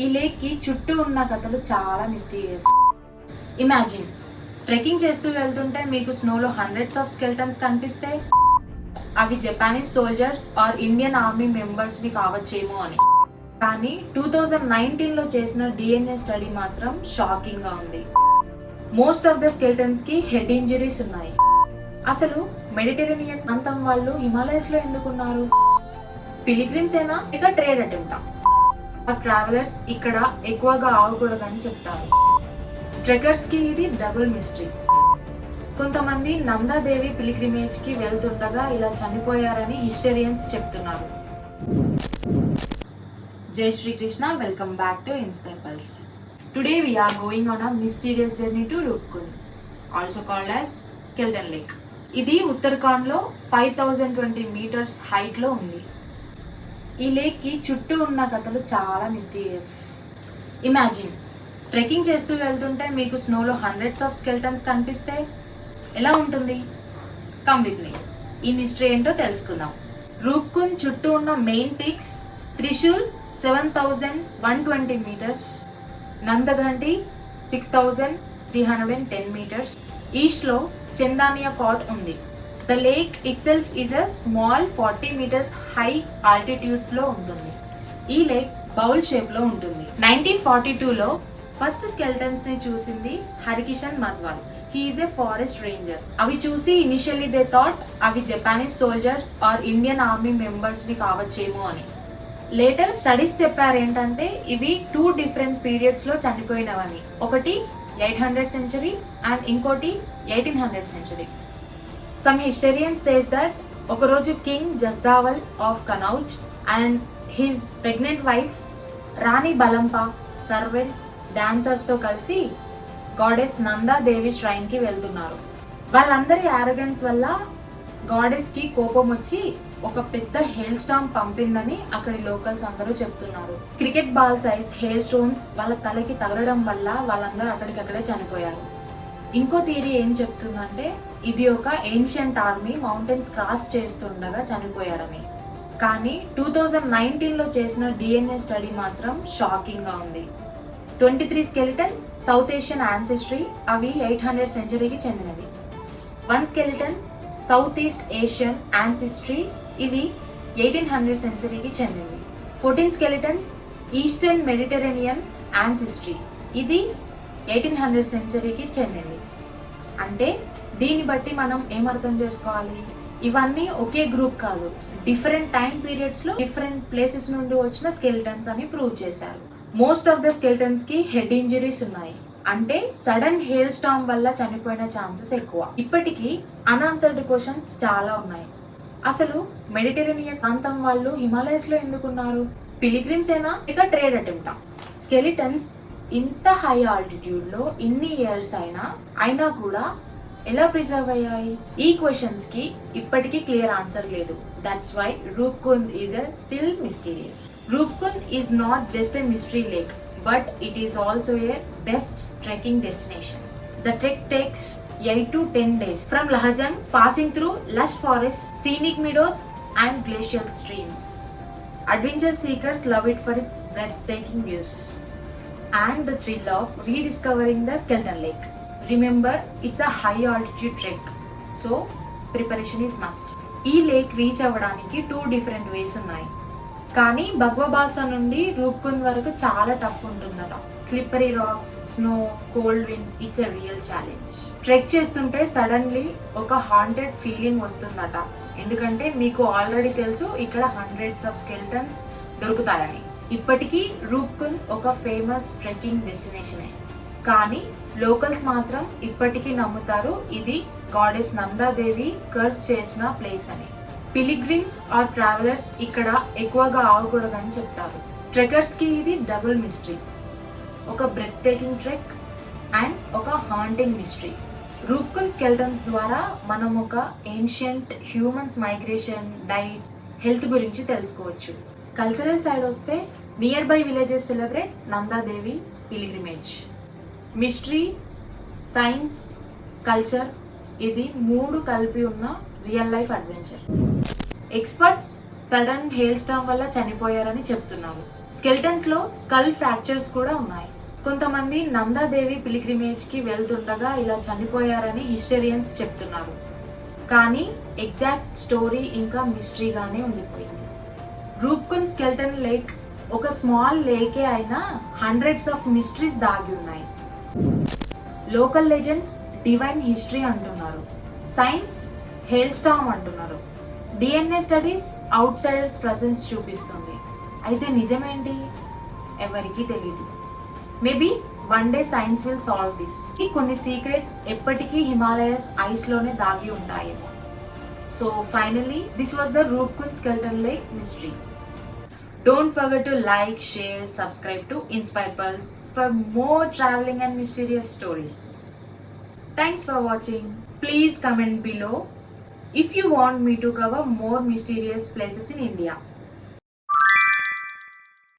ఈ లేక్కి చుట్టూ ఉన్న కథలు చాలా మిస్టీరియస్ ఇమాజిన్ ట్రెక్కింగ్ చేస్తూ వెళ్తుంటే మీకు స్నోలో హండ్రెడ్స్ ఆఫ్ స్కెల్టన్స్ కనిపిస్తే అవి Japanese soldiers or Indian army మెంబర్స్వి కావచ్చేమో అని. కానీ టూ థౌజండ్ నైన్టీన్లో చేసిన డిఎన్ఏ స్టడీ మాత్రం షాకింగ్గా ఉంది. మోస్ట్ ఆఫ్ ద స్కెల్టన్స్కి హెడ్ ఇంజరీస్ ఉన్నాయి. అసలు మెడిటరేనియన్ ప్రాంతం వాళ్ళు హిమాలయస్లో ఎందుకున్నారు? పిలిగ్రిమ్స్ అయినా ఇక ట్రేడ్ అటెంప్టా ట్రావెలర్స్ ఇక్కడ ఎక్కువగా ఆగకూడదని చెప్తారు. ట్రెకర్స్కి ఇది డబుల్ మిస్టరీ కొంతమంది నందాదేవి పిలిగ్రిమేజ్కి వెళ్తుండగా ఇలా చనిపోయారని హిస్టరియన్స్ చెప్తున్నారు. Jai Srikrishna welcome back to inspire pulse today we are going on a mysterious journey to Roopkund also called as skeleton lake ఇది ఉత్తరాఖండ్లో ఫైవ్ థౌజండ్ ట్వంటీ మీటర్స్ హైట్లో ఉంది. ఈ లేక్కి చుట్టూ ఉన్న కథలు చాలా మిస్టీరియస్ ఇమాజిన్ ట్రెక్కింగ్ చేస్తూ వెళ్తుంటే మీకు స్నోలో హండ్రెడ్స్ ఆఫ్ స్కెల్టన్స్ కనిపిస్తే ఎలా ఉంటుంది? కమ్ విత్ మీ ఈ మిస్టరీ ఏంటో తెలుసుకుందాం. రూప్కుండ్ చుట్టూ ఉన్న main peaks Trishul seven thousand one twenty metres Nanda Ghunti six thousand three hundred and ten metres ఈస్ట్లో చందానియా కాట్ ఉంది. The lake itself is a small forty metres high ఆల్టిట్యూడ్లో ఉంటుంది. ఈ లేక్ బౌల్ షేప్లో ఉంటుంది. నైన్టీన్ ఫార్టీ టూలో ఫస్ట్ స్కెల్టన్స్ని చూసింది Harikishan Madhwal he is a forest ranger అవి చూసి ఇనిషియల్లీ దే థాట్ అవి Japanese soldiers or Indian army మెంబర్స్ని కావచ్చేమో అని. లేటర్ స్టడీస్ చెప్పారు ఏంటంటే ఇవి టూ డిఫరెంట్ పీరియడ్స్లో చనిపోయినవని. ఒకటి ఎయిట్ హండ్రెడ్ సెంచరీ అండ్ ఇంకోటి eighteen hundred century some historians says that ఒకరోజు king Jasdhaval of Kannauj and his pregnant wife Rani Balampa servants డాన్సర్స్తో కలిసి గాడెస్ నందా దేవి శ్రైన్కి వెళ్తున్నారు. వాళ్ళందరి ఆరోగెన్స్ వల్ల గాడెస్కి కోపం వచ్చి ఒక పెద్ద హెయిల్ స్టామ్ పంపిందని అక్కడి లోకల్స్ అందరూ చెప్తున్నారు. Cricket ball size hail stones వాళ్ళ తలకి తగలడం వల్ల వాళ్ళందరూ అక్కడికక్కడే చనిపోయారు. ఇంకో థియరీ ఏం చెప్తుందంటే ఇది ఒక ఏన్షియంట్ ఆర్మీ మౌంటైన్స్ క్రాస్ చేస్తుండగా చనిపోయారని. కానీ టూ థౌజండ్ నైన్టీన్లో చేసిన డిఎన్ఏ స్టడీ మాత్రం షాకింగ్గా ఉంది. Twenty three skeletons south Asian ancestry అవి ఎయిట్ హండ్రెడ్ సెంచరీకి చెందినవి. One skeleton south east Asian ancestry ఇది ఎయిటీన్ హండ్రెడ్ సెంచరీకి చెందింది fourteen skeletons eastern Mediterranean ancestry ఇది ఎయిటీన్ హండ్రెడ్ సెంచరీకి చెందింది అంటే దీన్ని బట్టి మనం ఏమర్థం చేసుకోవాలి? ఇవన్నీ ఒకే గ్రూప్ కాదు. డిఫరెంట్ టైం పీరియడ్స్లో డిఫరెంట్ ప్లేసెస్ నుండి వచ్చిన స్కెల్టన్స్ అని ప్రూవ్ చేశారు. మోస్ట్ ఆఫ్ ద స్కెలిటన్స్కి హెడ్ ఇంజరీస్ ఉన్నాయి. అంటే సడన్ హెయిల్ స్టామ్ వల్ల చనిపోయిన ఛాన్సెస్ ఎక్కువ. ఇప్పటికీ అన్ఆన్సర్డ్ క్వశ్చన్స్ చాలా ఉన్నాయి. అసలు మెడిటరేనియన్ ప్రాంతం వాళ్ళు హిమాలయస్లో ఎందుకున్నారు? పిలిగ్రిమ్స్ అయినా ఇక ట్రేడ్ అటెంప్టా? స్కెలిటన్స్ ఇంత హై ఆల్టిట్యూడ్లో ఇన్ని ఇయర్స్ అయినా అయినా కూడా ఎలా ప్రిజర్వ్ అయ్యాయి ఈ క్వశ్చన్స్కి ఇప్పటికీ క్లియర్ ఆన్సర్ లేదు that's why Roopkund is a still mysterious Roopkund is not just a mystery lake but it is also a best trekking destination The trek takes 8 to 10 days from Lahajang, passing through lush forests, scenic meadows, and glacial streams. Adventure seekers love it for its breathtaking views and the thrill of rediscovering the Skeleton Lake. Remember it's a high altitude trek so preparation is must ఈ lake reach అవ్వడానికి two different ways ఉన్నాయి. కానీ భగవబాస నుండి రూప్కుంద్ వరకు చాలా tough ఉంటుందట. Slippery rocks snow cold wind it's a real challenge trek చేస్తుంటే suddenly ఒక హాంటెడ్ ఫీలింగ్ వస్తుందట. ఎందుకంటే మీకు ఆల్రెడీ తెలుసు ఇక్కడ హండ్రెడ్స్ ఆఫ్ స్కెల్టన్స్ దొరుకుతాయని. ఇప్పటికీ రూప్కుంద్ ఒక ఫేమస్ ట్రెక్కింగ్ డెస్టినేషనే కానీ లోకల్స్ మాత్రం ఇప్పటికీ నమ్ముతారు ఇది గాడెస్ నందాదేవి కర్స్ చేసిన ప్లేస్ అని. పిలిగ్రిమ్స్ ఆర్ ట్రావెలర్స్ ఇక్కడ ఎక్కువగా ఆగకూడదని చెప్తారు. ట్రెకర్స్కి ఇది డబుల్ మిస్టరీ ఒక బ్రెత్ టేకింగ్ ట్రెక్ అండ్ ఒక హాంటింగ్ మిస్టరీ రూప్కున్ స్కెల్టన్స్ ద్వారా మనం ఒక ancient humans migration diet health గురించి తెలుసుకోవచ్చు. కల్చరల్ సైడ్ వస్తే nearby villages celebrate Nanda Devi pilgrimage mystery science culture ఇది మూడు కలిపి ఉన్న real life adventure. Experts sudden hail storm వల్ల చనిపోయారని చెప్తున్నారు. స్కెల్టన్స్లో స్కల్ ఫ్రాక్చర్స్ కూడా ఉన్నాయి. కొంతమంది నందాదేవి పిలిగ్రిమేజ్కి వెళ్తుండగా ఇలా చనిపోయారని హిస్టరియన్స్ చెప్తున్నారు. కానీ ఎగ్జాక్ట్ స్టోరీ ఇంకా మిస్టరీగానే ఉండిపోయింది. రూప్కున్ స్కెల్టన్ లేక్ ఒక స్మాల్ లేకే అయినా హండ్రెడ్స్ ఆఫ్ మిస్టరీస్ దాగి ఉన్నాయి. లోకల్ లెజెండ్స్ డివైన్ హిస్టరీ అంటున్నారు. సైన్స్ హెయిల్ స్టామ్ అంటున్నారు DNA studies outsiders presence చూపిస్తుంది. అయితే నిజమేంటి? ఎవరికీ తెలియదు maybe one day science will solve this కొన్ని సీక్రెట్స్ ఎప్పటికీ హిమాలయస్ ఐస్లోనే దాగి ఉంటాయేమో. So finally this was the Roopkund skeleton lake mystery Don't forget to like, share, subscribe to Inspire Pulse for more traveling and mysterious stories. Thanks for watching. Please comment below if you want me to cover more mysterious places in India.